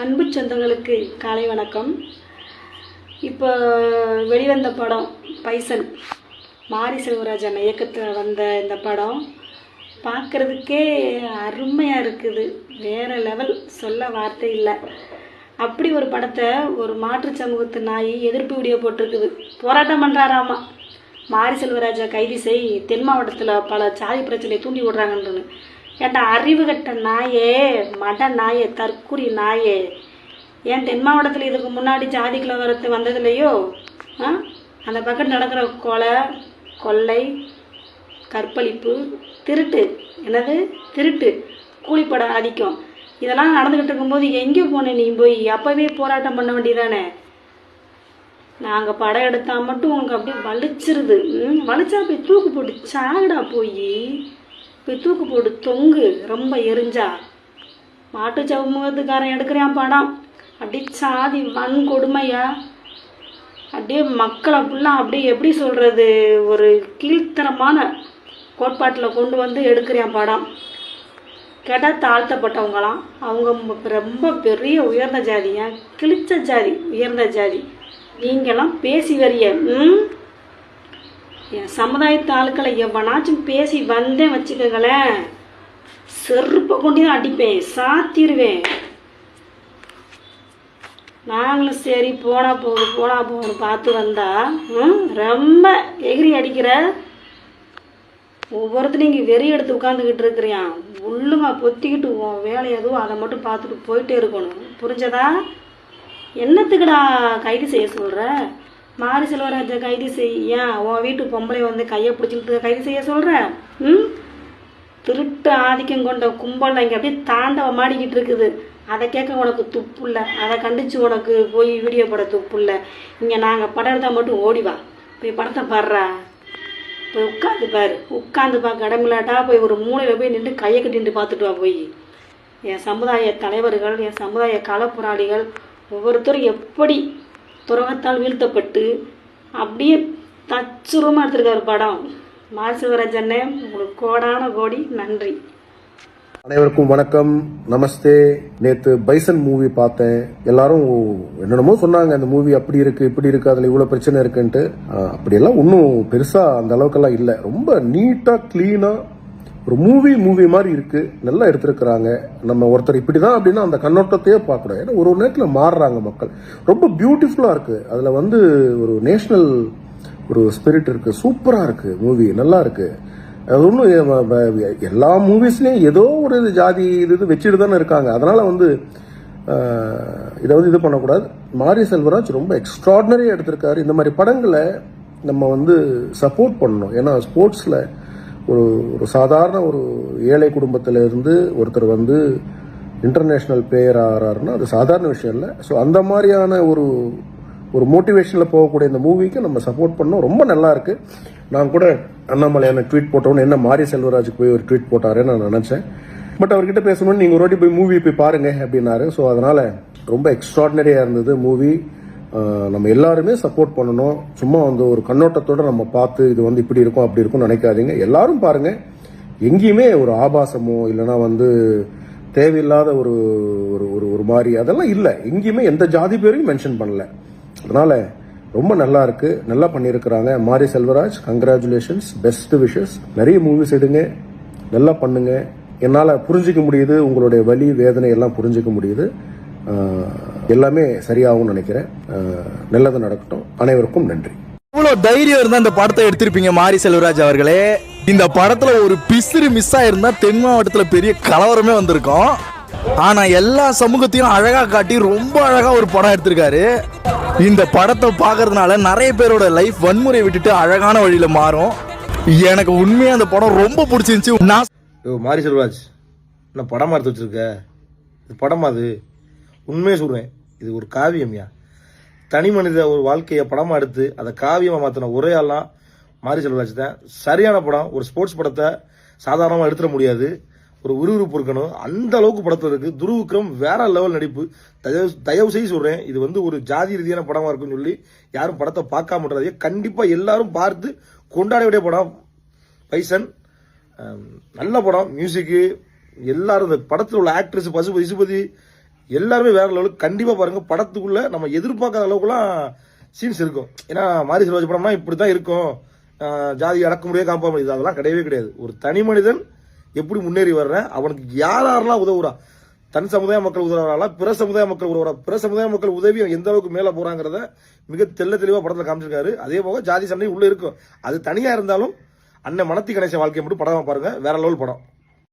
அன்பு சொந்தங்களுக்கு காலை வணக்கம். இப்போ வெளிவந்த படம் பைசன். மாரி செல்வராஜன் இயக்கத்தில் வந்த இந்த படம் பார்க்குறதுக்கே அருமையாக இருக்குது. வேறு லெவல் சொல்ல வார்த்தை இல்லை. அப்படி ஒரு படத்தை ஒரு மாற்று சமூகத்து நாய் எதிர்ப்பு வீடியோ போட்டிருக்குது. போராட்டம் பண்ணுறாராமா மாரி செல்வராஜா கைது செய் தென் மாவட்டத்தில் பல சாதி பிரச்சனையை தூண்டி விடுறாங்கன்னு ஏன்டா அறிவு கட்ட நாயே மட நாயே தற்குறி நாயே? ஏன் தென் மாவட்டத்தில் இதுக்கு முன்னாடி ஜாதி கலவரத்து வந்ததுலையோ ஆ? அந்த பக்கம் நடக்கிற கொலை கொள்ளை கற்பழிப்பு திருட்டு. என்னது? திருட்டு. கூலிப்பட ஆதிக்கம். இதெல்லாம் நடந்துக்கிட்டு இருக்கும்போது எங்கே போன நீ போய்? அப்போவே போராட்டம் பண்ண வேண்டியதானே? நாங்கள் படம் எடுத்தால் மட்டும் உனக்கு அப்படியே வலிச்சிருது. ம்? வலிச்சா போய் தூக்கு போட்டு சாகடா போய்? போய் தூக்கு போட்டு தொங்கு ரொம்ப எரிஞ்சா. மாட்டு சமூகத்துக்காரன் எடுக்கிறான் படம். அப்படியே சாதி வன்கொடுமையா அப்படியே மக்களை ஃபுல்லாக அப்படியே எப்படி சொல்கிறது ஒரு கீழ்த்தரமான கோட்பாட்டில் கொண்டு வந்து எடுக்கிறான் படம். கேட்டால் தாழ்த்தப்பட்டவங்களாம். அவங்க ரொம்ப பெரிய உயர்ந்த ஜாதியா கிழிச்ச ஜாதி உயர்ந்த ஜாதி. நீங்களாம் பேசி வரிய ம்? என் சமுதாயத்து ஆளுக்களை எவனாச்சும் பேசி வந்தேன் வச்சுக்கங்களேன் செருப்பை கொண்டு தான் அடிப்பேன். சாத்திருவேன். நாங்களும் சரி போனா போகுது போனா போகுது பார்த்து வந்தா ரொம்ப எகிரி அடிக்கிற ஒவ்வொருத்தரும் இங்கே வெறி எடுத்து உட்காந்துக்கிட்டு இருக்கிறியான் உள்ளுங்க பொத்திக்கிட்டு உன் வேலை எதுவும் அதை மட்டும் பார்த்துட்டு போயிட்டே இருக்கணும். புரிஞ்சதா? என்னத்துக்குடா கைது செய்ய சொல்கிற மாரி செல்வராஜை கைது செய்ய உன் வீட்டு பொம்பளை வந்து கையை பிடிச்சிக்கிட்டு கைது செய்ய சொல்கிற ம்? திருட்டு ஆதிக்கம் கொண்ட கும்பல் இங்கே அப்படியே தாண்டவ மாடிக்கிட்டு இருக்குது. அதை கேட்க உனக்கு துப்பு இல்லை. அதை கண்டிச்சு உனக்கு போய் வீடியோ போட துப்பு இல்லை. இங்கே நாங்கள் படம் எடுத்தால் மட்டும் ஓடி வா. போய் படத்தை பாடுறா. போய் உட்காந்து பாரு. உட்காந்து பார்க்க இடமில்லாட்டா போய் ஒரு மூலையில் போய் நின்று கையை கட்டிட்டு பார்த்துட்டு வா போய். என் சமுதாய தலைவர்கள் என் சமுதாய களப்போராளிகள் ஒவ்வொருத்தரும் எப்படி துரோகத்தால் வீழ்த்தப்பட்டு அப்படியே தச்சுரமாக எடுத்திருக்காரு படம். மாசிவராஜண்ணே உங்களுக்கு கோடான கோடி நன்றி. அனைவருக்கும் வணக்கம். நமஸ்தே. நேத்து பைசன் மூவி பார்த்தேன். எல்லாரும் என்னென்னமோ சொன்னாங்க அந்த மூவி அப்படி இருக்கு இப்படி இருக்கு அதுல இவ்வளவு பிரச்சனை இருக்குன்ட்டு. அப்படியெல்லாம் ஒன்றும் பெருசா அந்த அளவுக்கெல்லாம் இல்லை. ரொம்ப நீட்டா கிளீனா ஒரு மூவி மூவி மாதிரி இருக்கு. நல்லா எடுத்திருக்கிறாங்க. நம்ம ஒருத்தர் இப்படி தான் அப்படின்னா அந்த கண்ணோட்டத்தையே பார்க்கணும் ஏன்னா ஒரு ஒரு நேரத்தில் மாறுறாங்க மக்கள். ரொம்ப பியூட்டிஃபுல்லாக இருக்கு. அதில் வந்து ஒரு நேஷ்னல் ஒரு ஸ்பிரிட் இருக்கு. சூப்பராக இருக்கு மூவி நல்லா இருக்கு. அது ஒன்றும் எல்லா மூவிஸ்லேயும் ஏதோ ஒரு இது ஜாதி இது இது வச்சுட்டு தானே இருக்காங்க. அதனால் வந்து இதை வந்து இது பண்ணக்கூடாது. மாரி செல்வராஜ் ரொம்ப எக்ஸ்ட்ராடினரியாக எடுத்திருக்காரு. இந்த மாதிரி படங்களை நம்ம வந்து சப்போர்ட் பண்ணணும். ஏன்னா ஸ்போர்ட்ஸில் ஒரு ஒரு சாதாரண ஒரு ஏழை குடும்பத்துல இருந்து ஒருத்தர் வந்து இன்டர்நேஷ்னல் பிளேயர் ஆகிறாருன்னா அது சாதாரண விஷயம் இல்லை. ஸோ அந்த மாதிரியான ஒரு ஒரு மோட்டிவேஷனில் போகக்கூடிய இந்த மூவிக்கு நம்ம சப்போர்ட் பண்ணோம். ரொம்ப நல்லா இருக்குது நான் கூட அண்ணாமலையான ட்வீட் போட்டோன்னு என்ன மாரி செல்வராஜுக்கு போய் ஒரு ட்வீட் போட்டாருன்னு நான் நினச்சேன். பட் அவர்கிட்ட பேசணும்னு நீங்கள் ஒரு வாட்டி போய் மூவி போய் பாருங்க அப்படின்னாரு. ஸோ அதனால் ரொம்ப எக்ஸ்ட்ராடினரியாக இருந்தது மூவி நம்ம எல்லாருமே சப்போர்ட் பண்ணணும். சும்மா வந்து ஒரு கண்ணோட்டத்தோட நம்ம பார்த்து இது வந்து இப்படி இருக்கும் அப்படி இருக்கும்னு நினைக்காதீங்க. எல்லாரும் பாருங்க. எங்கேயுமே ஒரு ஆபாசமோ இல்லைன்னா வந்து தேவையில்லாத ஒரு ஒரு ஒரு ஒரு மாதிரி அதெல்லாம் இல்லை. எங்கேயுமே எந்த ஜாதி பேரையும் மென்ஷன் பண்ணல. அதனால ரொம்ப நல்லா இருக்கு. நல்லா பண்ணியிருக்கிறாங்க. Mari Selvaraj congratulations best wishes நிறைய மூவிஸ் எடுங்க. நல்லா பண்ணுங்க. என்னால் புரிஞ்சிக்க முடியுது. உங்களுடைய வலி வேதனை எல்லாம் புரிஞ்சிக்க முடியுது. எல்லாமே சரியாகும்னு நினைக்கிறேன். நல்லது நடக்கட்டும். அனைவருக்கும் நன்றி. இவ்வளவு தைரியம் இருந்தா இந்த படத்தை எடுத்திருப்பீங்க மாரி செல்வராஜ் அவர்களே. இந்த படத்துல ஒரு பிசிறு மிஸ் ஆயிருந்தா தென் மாவட்டத்துல பெரிய கலவரமே வந்திருக்கும். ஆனா எல்லா சமூகத்தையும் அழகா காட்டி ரொம்ப அழகா ஒரு படம் எடுத்திருக்காரு. இந்த படத்தை பார்க்கறதுனால நிறைய பேரோட லைஃப் வன்முறை விட்டுட்டு அழகான வழியில மாறும். எனக்கு உண்மையா அந்த படம் ரொம்ப பிடிச்சிருந்துச்சு. நான் மாரி செல்வராஜ் என்ன படமா எடுத்து வச்சிருக்க? இது படமா அது? உண்மையை சொல்றேன். இது ஒரு காவியம்யா தனி மனித ஒரு வாழ்க்கையை படமாக எடுத்து அதை காவியமாக மாற்றின ஒரே ஆள்லாம் மாரி செல்வராஜ் தான். சரியான படம் ஒரு ஸ்போர்ட்ஸ் படத்தை சாதாரணமாக எடுத்துட முடியாது. ஒரு விறுவிறுப்பு இருக்கணும். அந்த அளவுக்கு படத்தில் இருக்குது துருவுக்ரம் வேற லெவல் நடிப்பு. தயவு தயவு செய்து சொல்கிறேன் இது வந்து ஒரு ஜாதி ரீதியான படமாக இருக்குன்னு சொல்லி யாரும் படத்தை பார்க்காம கண்டிப்பாக கண்டிப்பா எல்லாரும் பார்த்து கொண்டாட வேண்டிய படம் பைசன். நல்ல படம். மியூசிக்கு எல்லாரும் இந்த படத்தில் உள்ள ஆக்ட்ரஸ் பசுபதி இசுபதி எல்லாருமே வேற லெவலுக்கு கண்டிப்பாக பாருங்கள் படத்துக்குள்ள நம்ம எதிர்பார்க்காத அளவுக்குலாம் சீன்ஸ் இருக்கும். ஏன்னா மாரி செல்வராஜ் படம்னா இப்படி தான் இருக்கும் ஜாதி அடக்க முடியாது காப்பா முடியாது. அதெல்லாம் கிடையவே கிடையாது. ஒரு தனி மனிதன் எப்படி முன்னேறி வர்றேன் அவனுக்கு யார் யாரெல்லாம் உதவுறா? தன் சமுதாய மக்கள் உதவுறாங்களா? பிற சமுதாய மக்கள் உதவுறா? பிற சமுதாய மக்கள் உதவி எந்த அளவுக்கு மேலே போகிறாங்கிறத மிக தெல்ல தெளிவாக படத்தில் காமிச்சிருக்காரு. அதே போக ஜாதி சண்டை உள்ளே இருக்கும். அது தனியாக இருந்தாலும் அண்ணன் மனத்தி கணேசன் வாழ்க்கையை மட்டும் படமாக பாருங்க. வேற லெவல் படம்.